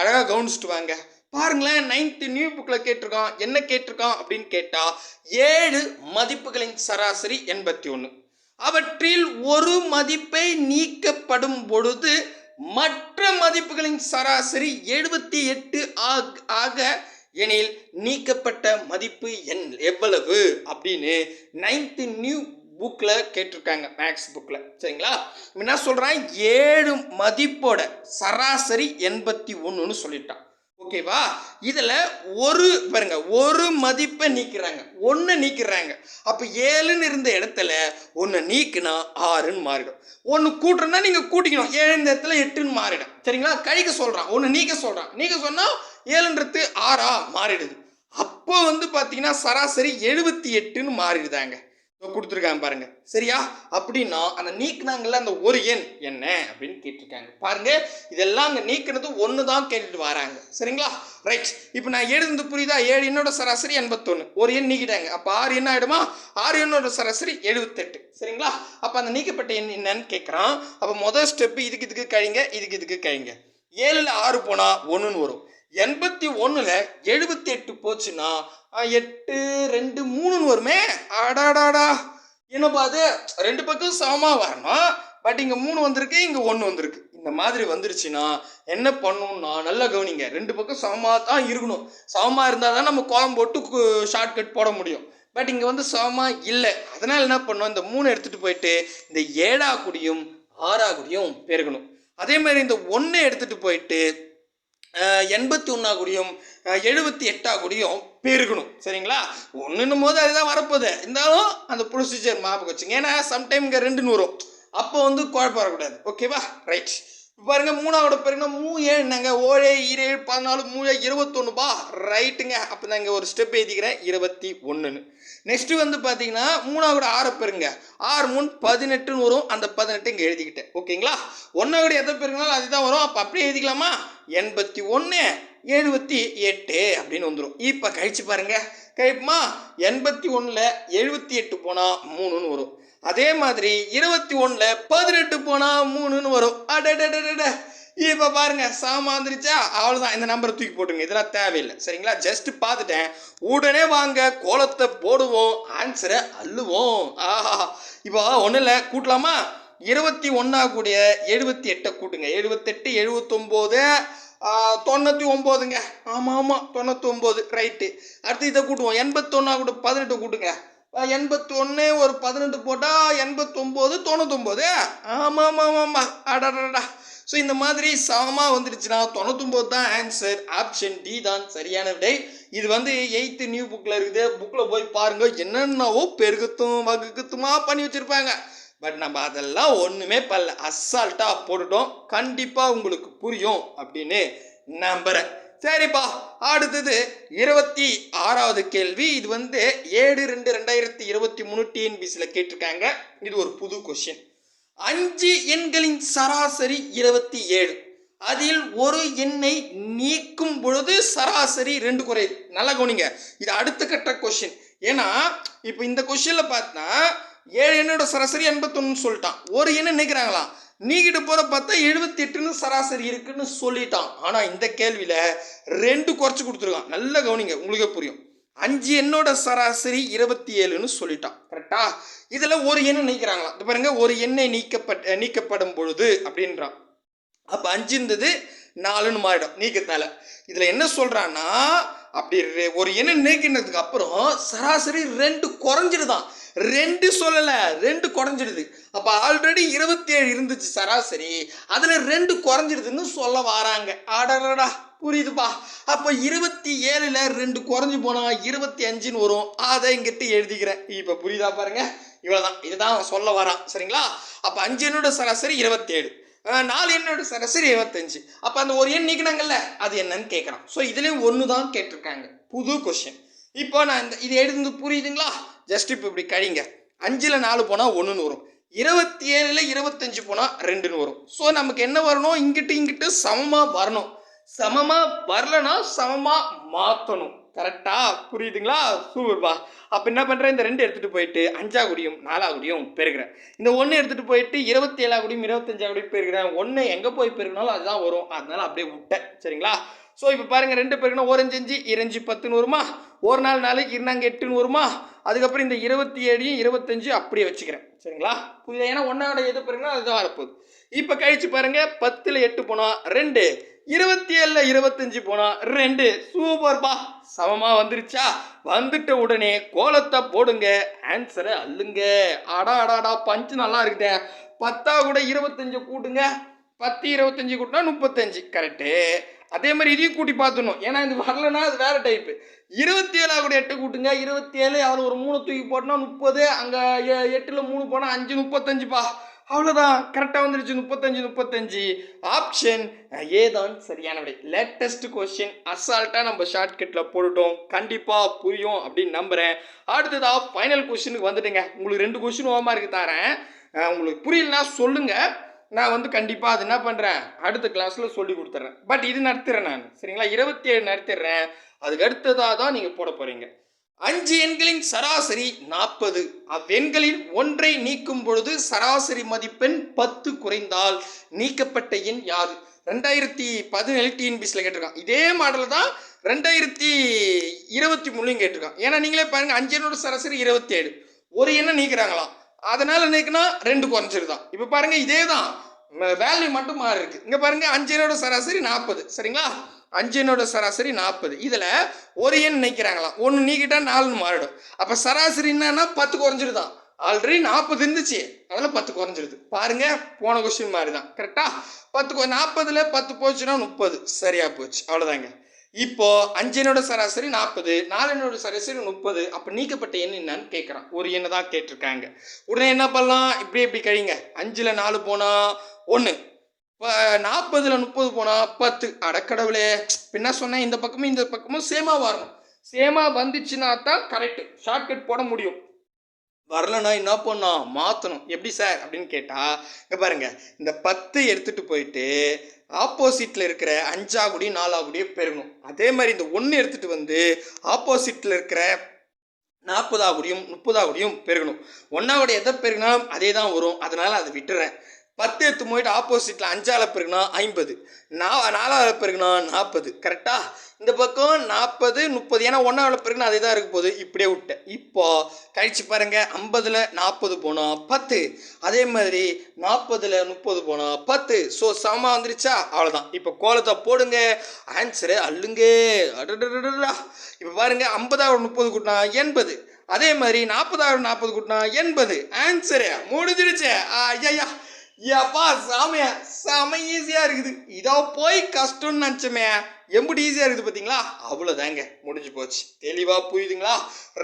அழகாக கவனிச்சுட்டு வாங்க. பாருங்களேன் நைன்த்து நியூ புக்கில் கேட்டிருக்கான். என்ன கேட்டிருக்கான் அப்படின்னு கேட்டால் ஏழு மதிப்புகளின் சராசரி எண்பத்தி ஒன்று அவற்றில் ஒரு மதிப்பை நீக்கப்படும் பொழுது மற்ற மதிப்புகளின் சராசரி எழுபத்தி எட்டு ஆக ஆக எனில் நீக்கப்பட்ட மதிப்பு என் எவ்வளவு அப்படின்னு நைன்த்து நியூ புக்கில் கேட்டிருக்காங்க மேக்ஸ் புக்கில் சரிங்களா? என்ன சொல்கிறான் ஏழு மதிப்போட சராசரி எண்பத்தி ஒன்றுன்னு சொல்லிட்டான். ஓகேவா? இதில் ஒரு பாருங்க ஒரு மதிப்பை நீக்கிறாங்க. ஒன்று நீக்கிறாங்க. அப்போ ஏழுன்னு இருந்த இடத்துல ஒன்று நீக்குனா ஆறுன்னு மாறிடும். ஒன்று கூட்டுறனா நீங்கள் கூட்டிக்கணும். ஏழு இந்த இடத்துல எட்டுன்னு மாறிடும். சரிங்களா? கழிக்க சொல்கிறான் ஒன்று நீக்க சொல்கிறான் நீக்க சொன்னால் ஏழுன்றது ஆறா மாறிடுது. அப்போ வந்து பார்த்தீங்கன்னா சராசரி எழுபத்தி எட்டுன்னு மாறிடுதாங்க. கொடுத்துருக்காங்க பாருங்க. சரியா? அப்படின்னா அந்த நீக்குனாங்கல்ல அந்த ஒரு எண் என்ன அப்படின்னு கேட்டிருக்காங்க. பாருங்க இதெல்லாம் அங்கே நீக்கினது ஒன்று தான் கேட்டுட்டு வராங்க. சரிங்களா? ரைட் இப்போ நான் எழுந்து புரியுதா? ஏழு எண்ணோட சராசரி எண்பத்தொன்று ஒரு எண் நீக்கிட்டாங்க. அப்போ ஆறு எண் ஆகிடுமா ஆறு எண்ணோட சராசரி எழுபத்தெட்டு சரிங்களா? அப்போ அந்த நீக்கப்பட்ட எண் என்னன்னு கேட்குறான் அப்போ முதல் ஸ்டெப்பு இதுக்கு இதுக்கு கழிங்க இதுக்கு இதுக்கு கழிங்க. ஏழில் ஆறு போனால் ஒன்றுன்னு வரும். எண்பத்தி ஒன்றில் எழுபத்தி எட்டு போச்சுன்னா எட்டு ரெண்டு மூணுன்னு வருமே. அடாடாடா. என்னப்பா அது? ரெண்டு பக்கம் சமமாக வரணும். பட் இங்கே மூணு வந்திருக்கு இங்கே ஒன்று வந்திருக்கு. இந்த மாதிரி வந்துருச்சுன்னா என்ன பண்ணணும்னா நல்லா கவனிங்க. ரெண்டு பக்கம் சமமாக தான் இருக்கணும். சமமாக இருந்தால் தான் நம்ம கோலம் போட்டு ஷார்ட்கட் போட முடியும். பட் இங்கே வந்து சமமாக இல்லை. அதனால் என்ன பண்ணோம் இந்த மூணு எடுத்துகிட்டு போயிட்டு இந்த ஏழா குடியும் ஆறா குடியும் பெருகணும். அதே மாதிரி இந்த ஒன்று எடுத்துகிட்டு போயிட்டு எண்பத்தி ஒன்றா கூடியும் எழுபத்தி எட்டா கூடியும் பெருகணும். சரிங்களா? ஒன்றுன்னும் போது அதுதான் வரப்போகுது. இருந்தாலும் அந்த ப்ரொசீஜர் ஞாபகம் வச்சுங்க. ஏன்னா சம்டைம் இங்கே ரெண்டுன்னு வரும் அப்போ வந்து குழப்பம் வரக்கூடாது. ஓகேவா ரைட் பாருங்க மூணாவோட பெருனா மூ ஏழுனாங்க ஓழே ஈரேழு பதினாலு மூணு இருபத்தொன்னுப்பா ரைட்டுங்க அப்போ நான் இங்கே ஒரு ஸ்டெப் எழுதிக்கிறேன். இருபத்தி ஒன்றுன்னு நெக்ஸ்ட்டு வந்து பார்த்தீங்கன்னா மூணாவோட ஆறை பெருங்க ஆறு மூணு பதினெட்டுன்னு வரும். அந்த பதினெட்டு இங்கே எழுதிக்கிட்டேன். ஓகேங்களா? ஒன்றாவோட எதை பெருங்கினாலும் அதுதான் வரும். அப்போ அப்படியே எழுதிக்கலாமா? எண்பத்தி ஒன்று எழுபத்தி எட்டு அப்படின்னு வந்துடும் இப்போ கழிச்சு பாருங்க. கழிப்புமா? எண்பத்தி ஒன்றில் எழுபத்தி எட்டு போனால் மூணுன்னு வரும். அதே மாதிரி இருபத்தி ஒன்றில் பதினெட்டு போனால் மூணுன்னு வரும். அடடடடட. இப்போ பாருங்க சாமாந்திரிச்சா அவ்வளோதான் இந்த நம்பரை தூக்கி போட்டுருங்க. இதெல்லாம் தேவையில்லை. சரிங்களா? ஜஸ்ட் பார்த்துட்டேன். உடனே வாங்க கோலத்தை போடுவோம் ஆன்சரை அள்ளுவோம். ஆஹா. இப்போ ஒன்றும் இல்லை. கூட்டலாமா? இருபத்தி ஒன்றா கூடிய எழுபத்தி எட்டை கூட்டுங்க. எழுபத்தெட்டு எழுபத்தொம்போது தொண்ணூற்றி ஒம்போதுங்க. ஆமாம் ஆமாம் தொண்ணூற்றி ஒம்பது. ரைட்டு அடுத்து இதை கூட்டுவோம். எண்பத்தொன்னா கூட பதினெட்டு கூட்டுங்க. எண்பத்தி ஒன்று ஒரு பதினெட்டு போட்டால் எண்பத்தொம்போது தொண்ணூத்தொம்போது. ஆமாம் ஆமாம் ஆமாம் அடடடா ஸோ இந்த மாதிரி சமமாக வந்துடுச்சுன்னா தொண்ணூத்தொம்போது தான் ஆன்சர் ஆப்ஷன் டி தான் சரியான விடை. இது வந்து எயித்து நியூ புக்கில் இருக்குது. புக்கில் போய் பாருங்க என்னென்னவோ பெருகத்தும் வகுக்கத்துமா பண்ணி வச்சுருப்பாங்க. பட் நம்ம அதெல்லாம் ஒன்றுமே பல்ல அசால்ட்டாக போட்டுட்டோம். கண்டிப்பாக உங்களுக்கு புரியும் அப்படின்னு நம்புகிறேன் சரிப்பா அடுத்தது இருபத்தி ஆறாவது கேள்வி. இது வந்து ஏழு ரெண்டு ரெண்டாயிரத்தி இருபத்தி மூணு டிஎன்பிசியில் கேட்டிருக்காங்க. இது ஒரு புது கொஷின் அஞ்சு எண்களின் சராசரி இருபத்தி ஏழு. அதில் ஒரு எண்ணை நீக்கும் பொழுது சராசரி ரெண்டு குறையுது. நல்லா கவனிங்க. இது அடுத்த கட்ட கொஷின் ஏன்னா இப்போ இந்த கொஷினில் பார்த்தா ஏழு எண்ணோட சராசரி எண்பத்தொன்னு சொல்லிட்டான். ஒரு எண்ணை நினைக்கிறாங்களாம் நீக்கிட்டு போகிற பார்த்தா எழுபத்தி எட்டுன்னு சராசரி இருக்குன்னு சொல்லிட்டான். ஆனால் இந்த கேள்வியில் ரெண்டு குறைச்சி கொடுத்துருக்கான். நல்லா கவனிங்க. உங்களுக்கே புரியும். அஞ்சு எண்ணோட சராசரி இருபத்தி ஏழுன்னு சொல்லிட்டான். கரெக்டா இதில் ஒரு எண்ணை நீக்கிறாங்களாம் இது பாருங்க ஒரு எண்ணை நீக்கப்பட்ட நீக்கப்படும் பொழுது அப்படின்றான். அப்போ அஞ்சு இருந்தது நாலுன்னு மாறிடும் நீக்கத்தால இதில் என்ன சொல்கிறான்னா அப்படி ஒரு எண்ணெய் நீக்கினதுக்கு அப்புறம் சராசரி ரெண்டு குறைஞ்சிடுதான். ரெண்டு சொல்லலை ரெண்டு குறைஞ்சிடுது. அப்போ ஆல்ரெடி இருபத்தி ஏழு இருந்துச்சு சராசரி அதில் ரெண்டு குறைஞ்சிடுதுன்னு சொல்ல வராங்க. ஆடரடா புரியுதுப்பா. அப்போ இருபத்தி ஏழில் ரெண்டு குறைஞ்சி போனால் இருபத்தி அஞ்சுன்னு வரும். அதை இங்கிட்டு எழுதிக்கிறேன். இப்போ புரியுதா பாருங்க? இவ்வளோதான் இதுதான் அவன் சொல்ல வரான். சரிங்களா? அப்போ அஞ்சு எண்ணோட சராசரி இருபத்தேழு. நாலு எண்ணோட சராசரி இருபத்தஞ்சு. அப்போ அந்த ஒரு எண் நீக்கினாங்கல்ல அது என்னன்னு கேட்குறான் ஸோ இதுலேயும் ஒன்று தான் கேட்டிருக்காங்க. புது கொஷின் இப்போ நான் இந்த இது எழுதுந்து புரியுதுங்களா? ஜஸ்ட் இப்போ இப்படி கழிங்க. அஞ்சில் நாலு போனால் ஒன்றுன்னு வரும். இருபத்தி ஏழில் இருபத்தஞ்சு போனால் ரெண்டுன்னு வரும். ஸோ நமக்கு என்ன வரணும்? இங்கிட்டு இங்கிட்டு சமமாக வரணும். சமமாக வரலனா சமமாக மாற்றணும் கரெக்டா புரியுதுங்களா? சூப்பர்பா. அப்போ என்ன பண்ணுறேன் இந்த ரெண்டு எடுத்துகிட்டு போயிட்டு அஞ்சா குடியும் நாலா குடியும் பெருகிறேன். இந்த ஒன்று எடுத்துகிட்டு போயிட்டு இருபத்தி ஏழா குடியும் இருபத்தஞ்சா குடியும் பெருகிறேன். ஒன்று எங்கே போய் பெருகினாலும் அதுதான் வரும். அதனால அப்படியே விட்டேன். சரிங்களா? ஸோ இப்போ பாருங்கள் ரெண்டு பெருக்கினா ஓரஞ்சு அஞ்சு இரஞ்சு பத்துன்னு வருமா ஒரு நாள் நாளைக்கு இருந்தாங்க எட்டுன்னு வருமா அதுக்கப்புறம் இந்த இருபத்தி ஏழையும் இருபத்தஞ்சு அப்படியே வச்சுக்கிறேன். சரிங்களா? புதிய ஏன்னா ஒன்றோட எது பெருக்கினா அதுதான் வரப்போகுது. இப்போ கழிச்சு பாருங்கள் பத்தில் எட்டு போனால் ரெண்டு இருபத்தி ஏழில் இருபத்தஞ்சு போனால் ரெண்டு. சூப்பர்பா சமமாக வந்துருச்சா? வந்துட்ட உடனே கோலத்தை போடுங்க. ஆன்சரை அள்ளுங்க. அடா அடாடா பஞ்சு நல்லா இருக்குதே. பத்தா கூட இருபத்தஞ்சு கூட்டுங்க. பத்து இருபத்தஞ்சு கூட்டினா முப்பத்தஞ்சு. கரெக்டு அதே மாதிரி இதையும் கூட்டி பார்த்துடணும். ஏன்னா இது வரலன்னா அது வேறு டைப்பு இருபத்தி ஏழா கூட எட்டு கூட்டுங்க. இருபத்தி ஏழு அதில் ஒரு மூணு தூக்கி போட்டோம்னா முப்பது. அங்கே எட்டில் மூணு போனால் அஞ்சு முப்பத்தஞ்சுப்பா அவ்வளோதான் கரெக்டாக வந்துருச்சு. முப்பத்தஞ்சு முப்பத்தஞ்சு. ஆப்ஷன் ஏ தான் சரியான விடை. லேட்டஸ்ட் கொஸ்டின் அசால்ட்டாக நம்ம ஷார்ட்கட்டில் போட்டுட்டோம். கண்டிப்பாக புரியும் அப்படின்னு நம்புகிறேன் அடுத்ததாக ஃபைனல் கொஸ்டினுக்கு வந்துட்டுங்க உங்களுக்கு ரெண்டு கொஸ்டின் ஓமா இருக்கு தரேன். உங்களுக்கு புரியலனா சொல்லுங்கள் நான் வந்து கண்டிப்பாக அது என்ன பண்ணுறேன் அடுத்த கிளாஸில் சொல்லி கொடுத்துட்றேன் பட் இது நடத்துகிறேன் நான். சரிங்களா? இருபத்தி ஏழு நடத்திடுறேன். அதுக்கு அடுத்ததாக தான் நீங்கள் போட போகிறீங்க அஞ்சு எண்களின் சராசரி நாற்பது. அவ்வெண்களில் ஒன்றை நீக்கும் பொழுது சராசரி மதிப்பெண் பத்து குறைந்தால் நீக்கப்பட்ட எண் யாது? ரெண்டாயிரத்தி பதினேழு டிஎன்பிஎஸ்சில் கேட்டிருக்கான். இதே மாடல் தான் ரெண்டாயிரத்தி இருபத்தி மூணுலையும் கேட்டிருக்கான். ஏன்னா நீங்களே பாருங்கள் அஞ்சு எண்ணோட சராசரி இருபத்தி ஏழு ஒரு எண்ணை நீக்கிறாங்களாம் அதனால நீக்கினா ரெண்டு குறைஞ்சிருதான். இப்போ பாருங்க இதே தான் வேல்யூ மட்டும் மாறி இருக்கு இங்கே பாருங்க அஞ்சு எண்ணோட சராசரி நாற்பது. சரிங்களா? அஞ்சு சராசரி நாற்பது. இதில் ஒரு எண் நிற்கிறாங்களாம் ஒன்று நீக்கிட்டா நாலுன்னு மாறிடும். அப்போ சராசரி என்னன்னா பத்து குறைஞ்சிருதான் ஆல்ரெடி நாற்பது இருந்துச்சு. அதில் பத்து குறைஞ்சிருது பாருங்க போன கொஸ்டின் மாதிரி தான் கரெக்டா பத்து நாற்பதுல பத்து போச்சுன்னா முப்பது. சரியா போச்சு. அவ்வளோதாங்க இப்போ அஞ்சனோட சராசரி நாற்பது நாலனோட சராசரி முப்பது. அப்போ நீக்கப்பட்ட எண் என்னன்னு கேட்குறான் ஒரு எண்ணை தான் கேட்டிருக்காங்க. உடனே என்ன பண்ணலாம்? இப்படி இப்படி கழிங்க. அஞ்சில் நாலு போனால் ஒன்று நாற்பதில் முப்பது போனால் பத்து. அடக்கடவுளே பின்ன சொன்னேன் இந்த பக்கமும் இந்த பக்கமும் சேமாக வரணும் சேமாக வந்துச்சுன்னா தான் கரெக்டு ஷார்ட்கட் போட முடியும். வரலன்னா என்ன பண்ணோம் மாற்றணும் எப்படி சார்? அப்படின்னு கேட்டால் இங்கே பாருங்கள் இந்த பத்து எடுத்துகிட்டு போயிட்டு ஆப்போசிட்டில் இருக்கிற அஞ்சாகுடி நாலாகுடியும் பெருகணும். அதே மாதிரி இந்த ஒன்று எடுத்துகிட்டு வந்து ஆப்போசிட்டில் இருக்கிற நாற்பதாகுடியும் முப்பதாகுடியும் பெருகணும். ஒன்றாவுடைய எதை பெருகினாலும் அதே தான் வரும். அதனால் அதை விட்டுறேன். பத்து எடுத்து போயிட்டு ஆப்போசிட்டில் அஞ்சாவில் பெருகினா ஐம்பது. நா நாலாவில் பெருகினா நாற்பது கரெக்டாக இந்த பக்கம் நாற்பது முப்பது. ஏன்னா ஒன்றாவில் பிறகுனா அதே தான் இருக்க போகுது. இப்படியே விட்டேன். இப்போ கழிச்சு பாருங்க. ஐம்பதில் நாற்பது போனால் பத்து. அதே மாதிரி நாற்பதில் முப்பது போனால் பத்து. ஸோ சமமாக வந்துருச்சா? அவ்வளோதான் இப்போ கோலத்தை போடுங்க. ஆன்சரு அல்லுங்க அடடா இப்போ பாருங்கள் ஐம்பதாயிரம் முப்பது கூட்டினா எண்பது. அதே மாதிரி நாற்பதாயிரம் நாற்பது கூட்டினா எண்பது. ஆன்சரு முடிஞ்சிருச்சு. ஐயா ஏப்பா சாமியா செம ஈஸியாக இருக்குது. இதோ போய் கஷ்டம்னு நினச்சோமே. எப்படி ஈஸியாக இருக்குது பார்த்தீங்களா அவ்வளோதாங்க முடிஞ்சு போச்சு. தெளிவாக புரியுதுங்களா?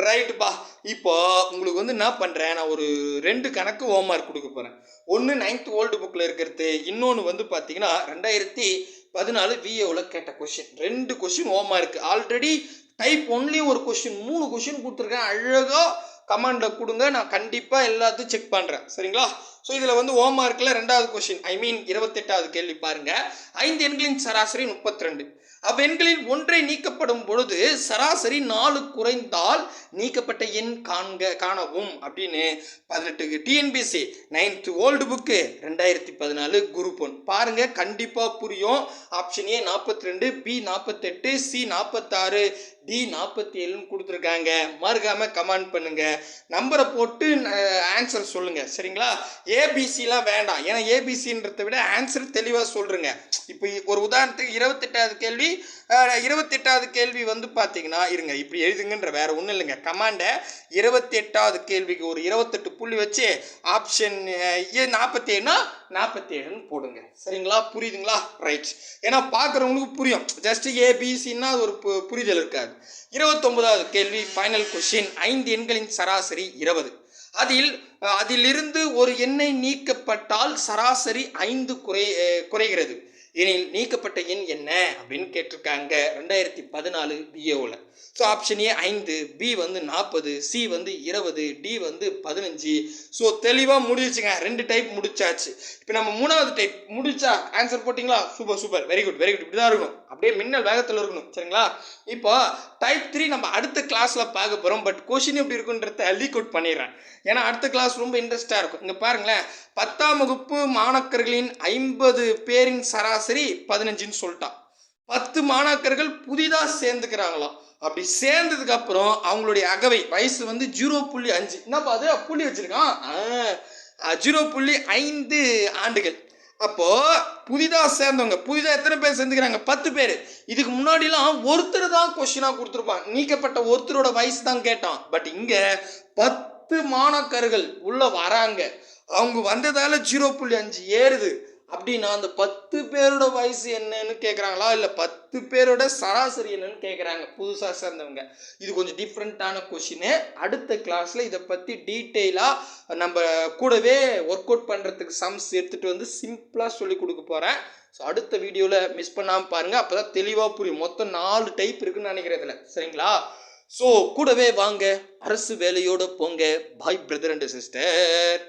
ரைட்டுப்பா இப்போ உங்களுக்கு வந்து என்ன பண்ணுறேன் நான் ஒரு ரெண்டு கணக்கு ஹோம்ஒர்க் கொடுக்க போகிறேன் ஒன்று நைன்த் ஓல்டு புக்கில் இருக்கிறது. இன்னொன்று வந்து பார்த்தீங்கன்னா ரெண்டாயிரத்தி பதினாலு விஏவில் கேட்ட கொஷின் ரெண்டு கொஷின் ஹோம்ஒர்க் ஆல்ரெடி டைப் ஒன்லேயும் ஒரு கொஷின் மூணு கொஷின் கொடுத்துருக்கேன். அழகாக கமெண்டில் கொடுங்க நான் கண்டிப்பாக எல்லாத்தையும் செக் பண்ணுறேன் சரிங்களா? ஸோ இதில் வந்து ஓ மார்க்கில் ரெண்டாவது கொஷின் ஐ மீன் இருபத்தெட்டாவது கேள்வி பாருங்க. ஐந்து எண்களின் சராசரி முப்பத்தி ரெண்டு அவ்வெண்களில் ஒன்றை நீக்கப்படும் பொழுது சராசரி நாலு குறைந்தால் நீக்கப்பட்ட எண் காண்க காணவும் அப்படின்னு பதினெட்டுக்கு. டிஎன்பிசி நைன்த்து ஓல்டு புக்கு ரெண்டாயிரத்தி பதினாலு குரூப் ஒன் பாருங்க கண்டிப்பாக புரியும். ஆப்ஷன் ஏ நாற்பத்தி ரெண்டு பி நாற்பத்தெட்டு சி நாற்பத்தாறு டி நாற்பத்தி ஏழுன்னு கொடுத்துருக்காங்க. மறுக்காமல் கமெண்ட் பண்ணுங்கள் நம்பரை போட்டு ஆன்சர் சொல்லுங்கள் சரிங்களா? ஏபிசிலாம் வேண்டாம். ஏன்னா ஏபிசின்றதை விட ஆன்சர் தெளிவாக சொல்கிறேங்க இப்போ ஒரு உதாரணத்துக்கு இருபத்தெட்டாவது கேள்வி. இருபத்தெட்டாவது கேள்வி வந்து பார்த்தீங்கன்னா இருங்க இப்படி எழுதுங்கன்ற வேற ஒன்றும் இல்லைங்க. கமாண்டை இருபத்தி எட்டாவது கேள்விக்கு ஒரு இருபத்தெட்டு புள்ளி வச்சு ஆப்ஷன் ஏ நாற்பத்தி ஏழுனா நாற்பத்தி ஏழுன்னு போடுங்க. சரிங்களா? புரியுதுங்களா? ரைட் ஏன்னா பார்க்குறவங்களுக்கு புரியும். ஜஸ்ட் ஏபிசின்னா அது ஒரு பு- புரிதல் இருக்காது. இருபத்தொம்போதாவது கேள்வி ஃபைனல் கொஷின் ஐந்து எண்களின் சராசரி இருபது. அதில் அதிலிருந்து ஒரு எண்ணை நீக்கப்பட்டால் சராசரி ஐந்து குறை குறைகிறது. எனில் நீக்கப்பட்ட எண் என்ன அப்படின்னு கேட்டிருக்காங்க. ரெண்டாயிரத்தி பதினாலு பிஏஓவில் ஸோ ஆப்ஷன் ஏ ஐந்து பி வந்து நாற்பது சி வந்து இருபது டி வந்து பதினஞ்சு. ஸோ தெளிவாக முடிஞ்சுங்க ரெண்டு டைப் முடிச்சாச்சு. இப்போ நம்ம மூணாவது டைப் முடிச்சா ஆன்சர் போட்டிங்களா? Super super very good very good இப்படி தான் இருக்கும். அப்படியே மின்னல் வேகத்தில் இருக்கணும் சரிங்களா? இப்போ டைப் த்ரீ நம்ம அடுத்த கிளாஸில் பார்க்க போகிறோம் பட் கொஷின் எப்படி இருக்குன்றத லீக் அவுட் பண்ணிடுறேன். ஏன்னா அடுத்த கிளாஸ் ரொம்ப இன்ட்ரெஸ்டாக இருக்கும். இங்கே பாருங்களேன். பத்தாம் வகுப்பு மாணக்கர்களின் ஐம்பது பேரின் சராசரி பதினஞ்சுன்னு சொல்லிட்டான். பத்து மாணாக்கர்கள் புதிதாக சேர்ந்துக்கிறாங்களாம். அப்படி சேர்ந்ததுக்கு அப்புறம் அவங்களுடைய அகவை வயசு வந்து ஜீரோ புள்ளி அஞ்சு. என்னப்பா அது? புள்ளி வச்சிருக்கான்? ஜீரோ புள்ளி ஐந்து ஆண்டுகள். அப்போ புதிதாக சேர்ந்தவங்க புதிதாக எத்தனை பேர் சேர்ந்துக்கிறாங்க? பத்து பேர். இதுக்கு முன்னாடிலாம் ஒருத்தர் தான் கொஷினாக கொடுத்துருப்பான். நீக்கப்பட்ட ஒருத்தரோட வயசு தான் கேட்டான். பட் இங்கே பத்து மாணாக்கர்கள் உள்ளே வராங்க. அவங்க வந்ததால ஜீரோ புள்ளி அஞ்சு ஏறுது. அப்படின்னா அந்த பத்து பேரோட வயசு என்னன்னு கேட்குறாங்களா இல்லை பத்து பேரோட சராசரி என்னன்னு கேட்குறாங்க புதுசாக சேர்ந்தவங்க. இது கொஞ்சம் டிஃப்ரெண்ட்டான கொஷினு அடுத்த கிளாஸில் இதை பற்றி டீட்டெயிலாக நம்ம கூடவே ஒர்க் அவுட் பண்ணுறதுக்கு சம்ஸ் எடுத்துகிட்டு வந்து சிம்பிளாக சொல்லி கொடுக்க போகிறேன் ஸோ அடுத்த வீடியோவில் மிஸ் பண்ணாமல் பாருங்கள் அப்போ தான் தெளிவாக புரியும். மொத்தம் நாலு டைப் இருக்குன்னு நினைக்கிறதுல சரிங்களா? ஸோ கூடவே வாங்க. அரசு வேலையோடு போங்க. பாய் பிரதர் அண்ட் சிஸ்டர்